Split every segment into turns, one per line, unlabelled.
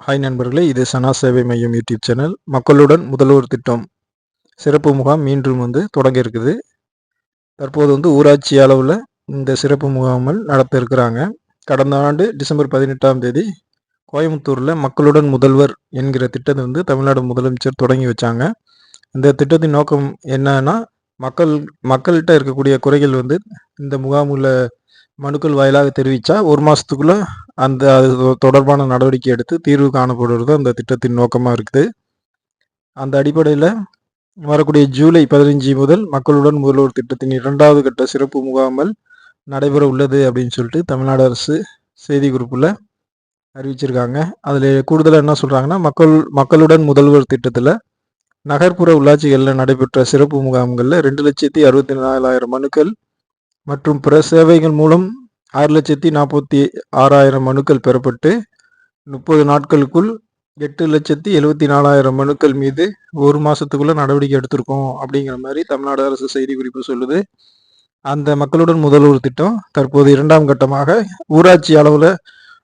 Hi நண்பர்களே இது சனா சேவை மையம் யூடியூப் சேனல். மக்களுடன் முதல்வர் திட்டம். சிறப்பு முகாம் மீண்டும் வந்து தொடங்க இருக்குது. தற்போது வந்து ஊராட்சி அளவில் இந்த சிறப்பு முகாமல் நடத்த இருக்கிறாங்க. கடந்த ஆண்டு டிசம்பர் பதினெட்டாம் தேதி கோயம்புத்தூரில் மக்களுடன் முதல்வர் என்கிற திட்டத்தை வந்து தமிழ்நாடு முதலமைச்சர் தொடங்கி வச்சாங்க. இந்த திட்டத்தின் நோக்கம் என்னன்னா மக்கள் மக்கள்கிட்ட இருக்கக்கூடிய குறைகள் வந்து இந்த முகாமில் மனுக்கள் வாயிலாக தெரிவித்தா ஒரு மாதத்துக்குள்ளே அந்த அது தொடர்பான நடவடிக்கை எடுத்து தீர்வு காணப்படுவது அந்த திட்டத்தின் நோக்கமாக இருக்குது. அந்த அடிப்படையில் வரக்கூடிய ஜூலை பதினஞ்சு முதல் மக்களுடன் முதல்வர் திட்டத்தின் இரண்டாவது கட்ட சிறப்பு முகாமல் நடைபெற உள்ளது அப்படின்னு சொல்லிட்டு தமிழ்நாடு அரசு செய்தி குறிப்பில் அறிவிச்சிருக்காங்க. அதில் கூடுதலாக என்ன சொல்கிறாங்கன்னா மக்கள் மக்களுடன் முதல்வர் திட்டத்தில் நகர்ப்புற உள்ளாட்சிகளில் நடைபெற்ற சிறப்பு முகாம்களில் ரெண்டு லட்சத்தி அறுபத்தி நாலாயிரம் மனுக்கள் மற்றும் பிற சேவைகள் மூலம் ஆறு லட்சத்தி நாற்பத்தி ஆறாயிரம் மனுக்கள் பெறப்பட்டு முப்பது நாட்களுக்குள் எட்டு லட்சத்தி எழுபத்தி நாலாயிரம் மனுக்கள் மீது ஒரு மாதத்துக்குள்ளே நடவடிக்கை எடுத்திருக்கோம் அப்படிங்கிற மாதிரி தமிழ்நாடு அரசு செய்தி குறிப்பு சொல்லுது. அந்த மக்களுடன் முதல்வர் திட்டம் தற்போது இரண்டாம் கட்டமாக ஊராட்சி அளவில்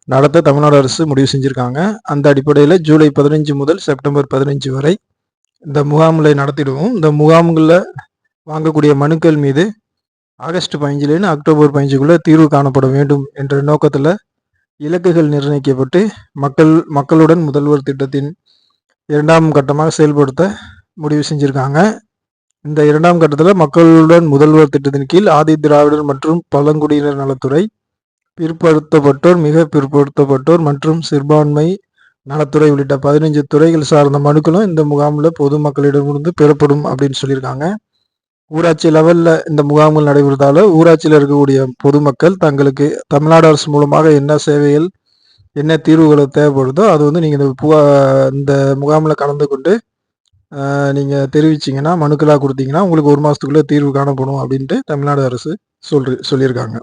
நடத்த தமிழ்நாடு அரசு முடிவு செஞ்சுருக்காங்க. அந்த அடிப்படையில் ஜூலை பதினஞ்சு முதல் செப்டம்பர் பதினஞ்சு வரை இந்த முகாம்களை நடத்திடுவோம். இந்த முகாம்களில் வாங்கக்கூடிய மனுக்கள் மீது ஆகஸ்ட் பதினஞ்சுலேருந்து அக்டோபர் பதினஞ்சுக்குள்ளே தீர்வு காணப்பட வேண்டும் என்ற நோக்கத்தில் இலக்குகள் நிர்ணயிக்கப்பட்டு மக்கள் மக்களுடன் முதல்வர் திட்டத்தின் இரண்டாம் கட்டமாக செயல்படுத்த முடிவு செஞ்சுருக்காங்க. இந்த இரண்டாம் கட்டத்தில் மக்களுடன் முதல்வர் திட்டத்தின் கீழ் ஆதி திராவிடர் மற்றும் பழங்குடியினர் நலத்துறை பிற்படுத்தப்பட்டோர் மிக பிற்படுத்தப்பட்டோர் மற்றும் சிறுபான்மை நலத்துறை உள்ளிட்ட பதினைஞ்சு துறைகள் சார்ந்த மனுக்களும் இந்த முகாமில் பொதுமக்களிடமிருந்து பெறப்படும் அப்படின்னு சொல்லியிருக்காங்க. ஊராட்சி லெவலில் இந்த முகாம்கள் நடைபெறுவதால் ஊராட்சியில் இருக்கக்கூடிய பொதுமக்கள் தங்களுக்கு தமிழ்நாடு அரசு மூலமாக என்ன சேவைகள் என்ன தீர்வுகள் தேவைப்படுதோ அது வந்து நீங்கள் இந்த புகா இந்த முகாமில் கலந்து கொண்டு நீங்கள் தெரிவிச்சிங்கன்னா மனுக்களாக கொடுத்தீங்கன்னா உங்களுக்கு ஒரு மாதத்துக்குள்ளே தீர்வு காணப்படும் அப்படின்ட்டு தமிழ்நாடு அரசு சொல்றி சொல்லியிருக்காங்க.